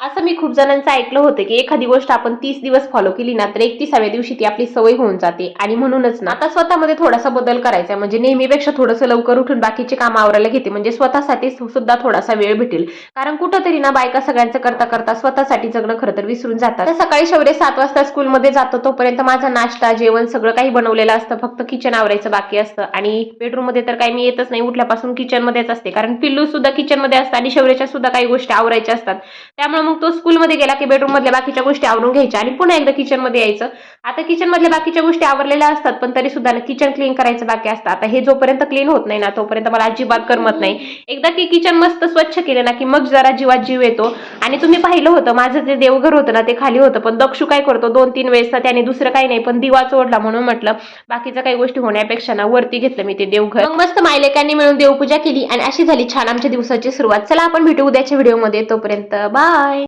असं मी खूप जणांचं ऐकलं होतं की एखादी गोष्ट आपण तीस दिवस फॉलो केली ना तर एकतीसाव्या दिवशी ती आपली सवय होऊन जाते. आणि म्हणूनच ना आता स्वतःमध्ये थोडासा बदल करायचा आहे. म्हणजे नेहमीपेक्षा थोडंसं लवकर उठून बाकीचे काम आवरायला घेते. म्हणजे स्वतःसाठी सुद्धा थोडासा वेळ भेटेल. कारण कुठंतरी ना बायका सगळ्यांचं करता करता स्वतःसाठी जगणं खरं तर विसरून जातात. तर सकाळी शौर्य सात वाजता स्कूलमध्ये जातो तोपर्यंत माझा नाश्ता जेवण सगळं काही बनवलेलं असतं. फक्त किचन आवरायचं बाकी असतं. आणि बेडरूममध्ये तर काही मी येतच नाही. उठल्यापासून किचनमध्येच असते. कारण पिल्लू सुद्धा किचनमध्ये असतं आणि शौर्याच्या सुद्धा काही गोष्टी आवरायच्या असतात. त्यामुळे मग तो स्कूलमध्ये गेला की बेडरूम मधल्या बाकीच्या गोष्टी आवरून घ्यायच्या आणि पुन्हा एकदा किचनमध्ये यायचं. आता किचन मधल्या बाकीच्या गोष्टी आवरलेल्या असतात पण तरी सुद्धा किचन क्लीन करायचं बाकी असतं. आता हे जोपर्यंत क्लीन होत नाही ना तोपर्यंत मला अजिबात करमत नाही. एकदा की किचन मस्त स्वच्छ केलं ना की मग जरा जीवात जीव येतो. आणि तुम्ही पाहिलं होतं माझं जे देवघर होतं ना ते खाली होतं पण दक्षू काय करतो दोन तीन वेळेस तर त्याने दुसरं काही नाही पण दिवा चोडला म्हणून म्हटलं बाकीच्या काही गोष्टी होण्यापेक्षा ना वरती घेतलं मी ते देवघर. मग मस्त मायलेकांनी मिळून देवपूजा केली आणि अशी झाली छान आमच्या दिवसाची सुरुवात. चला आपण भेटू उद्याच्या व्हिडिओमध्ये तोपर्यंत बाय